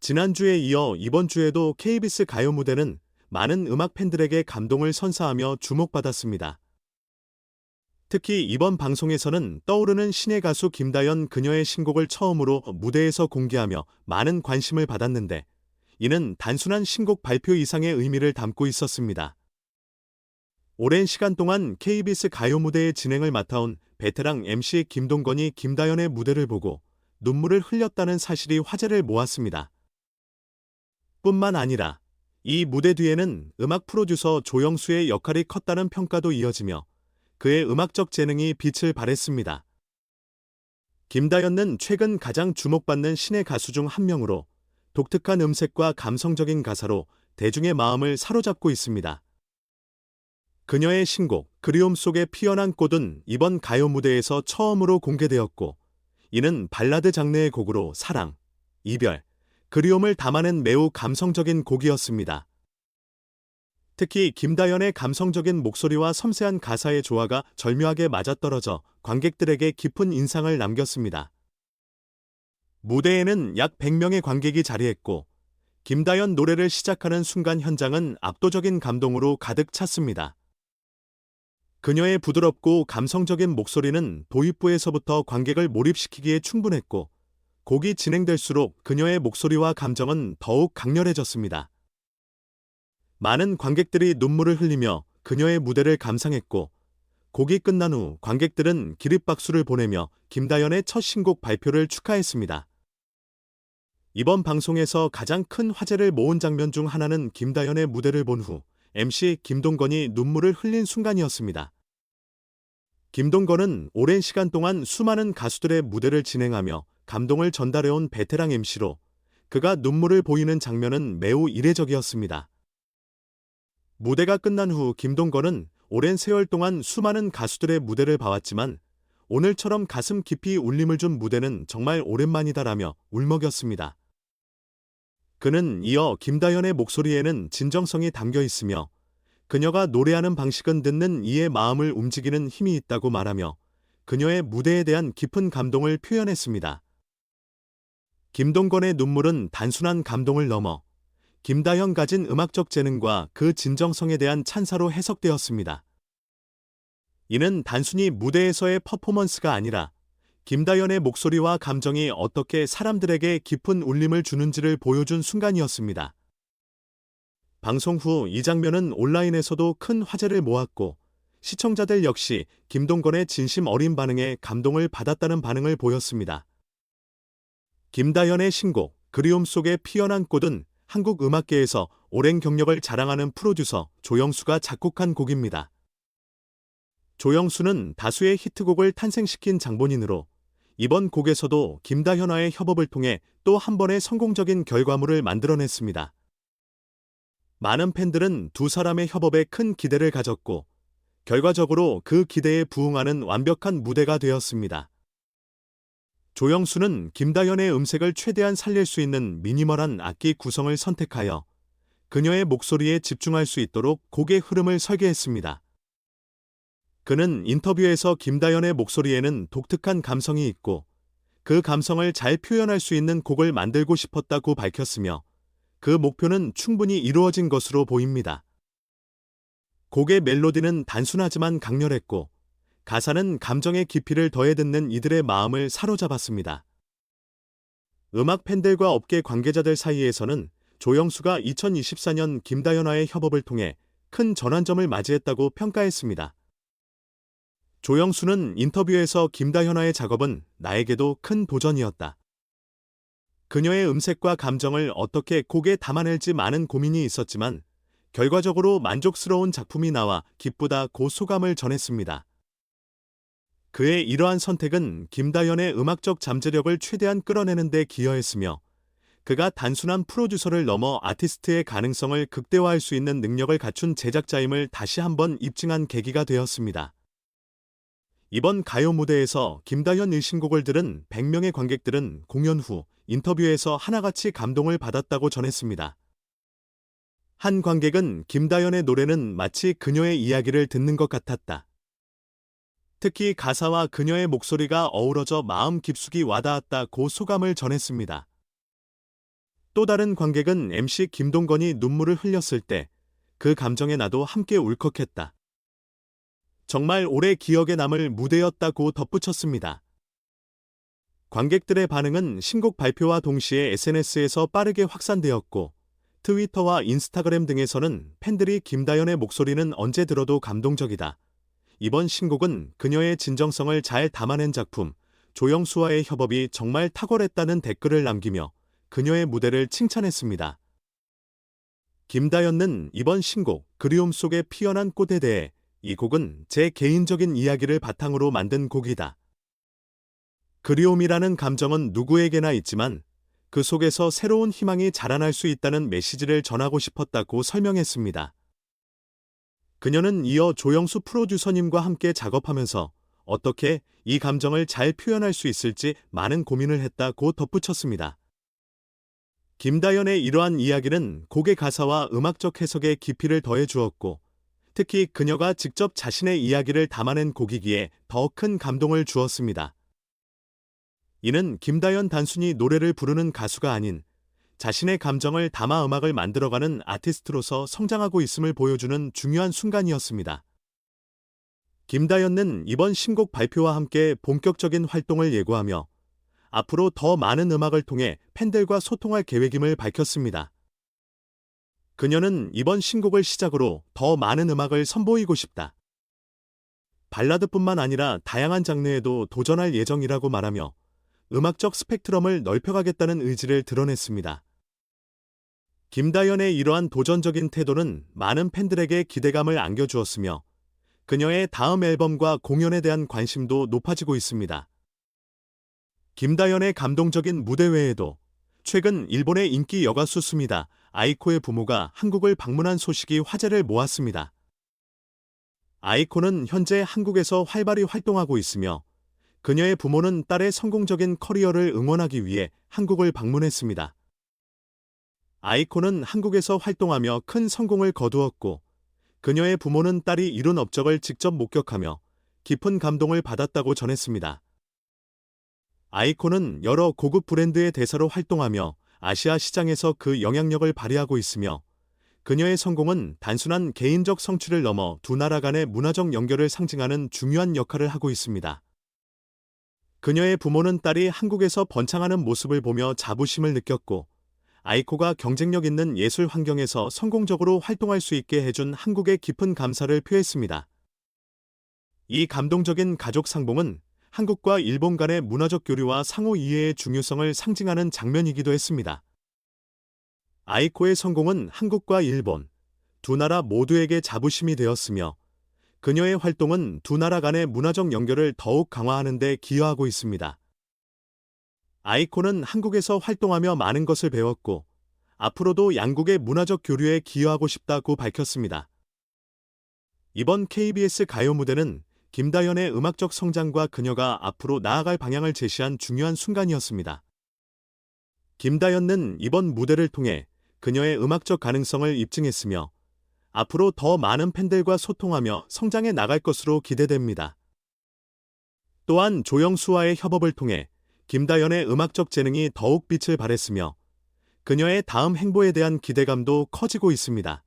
지난주에 이어 이번 주에도 KBS 가요 무대는 많은 음악 팬들에게 감동을 선사하며 주목받았습니다. 특히 이번 방송에서는 떠오르는 신의 가수 김다연 그녀의 신곡을 처음으로 무대에서 공개하며 많은 관심을 받았는데 이는 단순한 신곡 발표 이상의 의미를 담고 있었습니다. 오랜 시간 동안 KBS 가요 무대의 진행을 맡아온 베테랑 MC 김동건이 김다연의 무대를 보고 눈물을 흘렸다는 사실이 화제를 모았습니다. 뿐만 아니라 이 무대 뒤에는 음악 프로듀서 조영수의 역할이 컸다는 평가도 이어지며 그의 음악적 재능이 빛을 발했습니다. 김다연은 최근 가장 주목받는 신의 가수 중 한 명으로 독특한 음색과 감성적인 가사로 대중의 마음을 사로잡고 있습니다. 그녀의 신곡 그리움 속에 피어난 꽃은 이번 가요 무대에서 처음으로 공개되었고 이는 발라드 장르의 곡으로 사랑, 이별, 그리움을 담아낸 매우 감성적인 곡이었습니다. 특히 김다연의 감성적인 목소리와 섬세한 가사의 조화가 절묘하게 맞아떨어져 관객들에게 깊은 인상을 남겼습니다. 무대에는 약 100명의 관객이 자리했고 김다연 노래를 시작하는 순간 현장은 압도적인 감동으로 가득 찼습니다. 그녀의 부드럽고 감성적인 목소리는 도입부에서부터 관객을 몰입시키기에 충분했고 곡이 진행될수록 그녀의 목소리와 감정은 더욱 강렬해졌습니다. 많은 관객들이 눈물을 흘리며 그녀의 무대를 감상했고 곡이 끝난 후 관객들은 기립박수를 보내며 김다연의 첫 신곡 발표를 축하했습니다. 이번 방송에서 가장 큰 화제를 모은 장면 중 하나는 김다연의 무대를 본 후 MC 김동건이 눈물을 흘린 순간이었습니다. 김동건은 오랜 시간 동안 수많은 가수들의 무대를 진행하며 감동을 전달해온 베테랑 MC로 그가 눈물을 보이는 장면은 매우 이례적이었습니다. 무대가 끝난 후 김동건은 오랜 세월 동안 수많은 가수들의 무대를 봐왔지만 오늘처럼 가슴 깊이 울림을 준 무대는 정말 오랜만이다라며 울먹였습니다. 그는 이어 김다연의 목소리에는 진정성이 담겨 있으며 그녀가 노래하는 방식은 듣는 이의 마음을 움직이는 힘이 있다고 말하며 그녀의 무대에 대한 깊은 감동을 표현했습니다. 김동건의 눈물은 단순한 감동을 넘어 김다현 가진 음악적 재능과 그 진정성에 대한 찬사로 해석되었습니다. 이는 단순히 무대에서의 퍼포먼스가 아니라 김다연의 목소리와 감정이 어떻게 사람들에게 깊은 울림을 주는지를 보여준 순간이었습니다. 방송 후 이 장면은 온라인에서도 큰 화제를 모았고 시청자들 역시 김동건의 진심 어린 반응에 감동을 받았다는 반응을 보였습니다. 김다연의 신곡 그리움 속에 피어난 꽃은 한국 음악계에서 오랜 경력을 자랑하는 프로듀서 조영수가 작곡한 곡입니다. 조영수는 다수의 히트곡을 탄생시킨 장본인으로 이번 곡에서도 김다현와의 협업을 통해 또 한 번의 성공적인 결과물을 만들어냈습니다. 많은 팬들은 두 사람의 협업에 큰 기대를 가졌고 결과적으로 그 기대에 부응하는 완벽한 무대가 되었습니다. 조영수는 김다현의 음색을 최대한 살릴 수 있는 미니멀한 악기 구성을 선택하여 그녀의 목소리에 집중할 수 있도록 곡의 흐름을 설계했습니다. 그는 인터뷰에서 김다연의 목소리에는 독특한 감성이 있고 그 감성을 잘 표현할 수 있는 곡을 만들고 싶었다고 밝혔으며 그 목표는 충분히 이루어진 것으로 보입니다. 곡의 멜로디는 단순하지만 강렬했고 가사는 감정의 깊이를 더해 듣는 이들의 마음을 사로잡았습니다. 음악 팬들과 업계 관계자들 사이에서는 조영수가 2024년 김다연와의 협업을 통해 큰 전환점을 맞이했다고 평가했습니다. 조영수는 인터뷰에서 김다현와의 작업은 나에게도 큰 도전이었다. 그녀의 음색과 감정을 어떻게 곡에 담아낼지 많은 고민이 있었지만 결과적으로 만족스러운 작품이 나와 기쁘다 고 소감을 전했습니다. 그의 이러한 선택은 김다연의 음악적 잠재력을 최대한 끌어내는 데 기여했으며 그가 단순한 프로듀서를 넘어 아티스트의 가능성을 극대화할 수 있는 능력을 갖춘 제작자임을 다시 한번 입증한 계기가 되었습니다. 이번 가요 무대에서 김다현 일신곡을 들은 100명의 관객들은 공연 후 인터뷰에서 하나같이 감동을 받았다고 전했습니다. 한 관객은 김다연의 노래는 마치 그녀의 이야기를 듣는 것 같았다. 특히 가사와 그녀의 목소리가 어우러져 마음 깊숙이 와닿았다고 소감을 전했습니다. 또 다른 관객은 MC 김동건이 눈물을 흘렸을 때 그 감정에 나도 함께 울컥했다. 정말 오래 기억에 남을 무대였다고 덧붙였습니다. 관객들의 반응은 신곡 발표와 동시에 SNS에서 빠르게 확산되었고 트위터와 인스타그램 등에서는 팬들이 김다연의 목소리는 언제 들어도 감동적이다. 이번 신곡은 그녀의 진정성을 잘 담아낸 작품, 조영수와의 협업이 정말 탁월했다는 댓글을 남기며 그녀의 무대를 칭찬했습니다. 김다연은 이번 신곡 그리움 속에 피어난 꽃에 대해 이 곡은 제 개인적인 이야기를 바탕으로 만든 곡이다. 그리움이라는 감정은 누구에게나 있지만 그 속에서 새로운 희망이 자라날 수 있다는 메시지를 전하고 싶었다고 설명했습니다. 그녀는 이어 조영수 프로듀서님과 함께 작업하면서 어떻게 이 감정을 잘 표현할 수 있을지 많은 고민을 했다고 덧붙였습니다. 김다연의 이러한 이야기는 곡의 가사와 음악적 해석에 깊이를 더해 주었고, 특히 그녀가 직접 자신의 이야기를 담아낸 곡이기에 더 큰 감동을 주었습니다. 이는 김다연 단순히 노래를 부르는 가수가 아닌 자신의 감정을 담아 음악을 만들어가는 아티스트로서 성장하고 있음을 보여주는 중요한 순간이었습니다. 김다연은 이번 신곡 발표와 함께 본격적인 활동을 예고하며 앞으로 더 많은 음악을 통해 팬들과 소통할 계획임을 밝혔습니다. 그녀는 이번 신곡을 시작으로 더 많은 음악을 선보이고 싶다. 발라드뿐만 아니라 다양한 장르에도 도전할 예정이라고 말하며 음악적 스펙트럼을 넓혀가겠다는 의지를 드러냈습니다. 김다연의 이러한 도전적인 태도는 많은 팬들에게 기대감을 안겨주었으며 그녀의 다음 앨범과 공연에 대한 관심도 높아지고 있습니다. 김다연의 감동적인 무대 외에도 최근 일본의 인기 여가수 스미다 아이코의 부모가 한국을 방문한 소식이 화제를 모았습니다. 아이코는 현재 한국에서 활발히 활동하고 있으며 그녀의 부모는 딸의 성공적인 커리어를 응원하기 위해 한국을 방문했습니다. 아이코는 한국에서 활동하며 큰 성공을 거두었고 그녀의 부모는 딸이 이룬 업적을 직접 목격하며 깊은 감동을 받았다고 전했습니다. 아이콘은 여러 고급 브랜드의 대사로 활동하며 아시아 시장에서 그 영향력을 발휘하고 있으며 그녀의 성공은 단순한 개인적 성취를 넘어 두 나라 간의 문화적 연결을 상징하는 중요한 역할을 하고 있습니다. 그녀의 부모는 딸이 한국에서 번창하는 모습을 보며 자부심을 느꼈고 아이코가 경쟁력 있는 예술 환경에서 성공적으로 활동할 수 있게 해준 한국의 깊은 감사를 표했습니다. 이 감동적인 가족 상봉은 한국과 일본 간의 문화적 교류와 상호 이해의 중요성을 상징하는 장면이기도 했습니다. 아이코의 성공은 한국과 일본, 두 나라 모두에게 자부심이 되었으며 그녀의 활동은 두 나라 간의 문화적 연결을 더욱 강화하는 데 기여하고 있습니다. 아이코는 한국에서 활동하며 많은 것을 배웠고 앞으로도 양국의 문화적 교류에 기여하고 싶다고 밝혔습니다. 이번 KBS 가요 무대는 김다연의 음악적 성장과 그녀가 앞으로 나아갈 방향을 제시한 중요한 순간이었습니다. 김다연은 이번 무대를 통해 그녀의 음악적 가능성을 입증했으며 앞으로 더 많은 팬들과 소통하며 성장해 나갈 것으로 기대됩니다. 또한 조영수와의 협업을 통해 김다연의 음악적 재능이 더욱 빛을 발했으며 그녀의 다음 행보에 대한 기대감도 커지고 있습니다.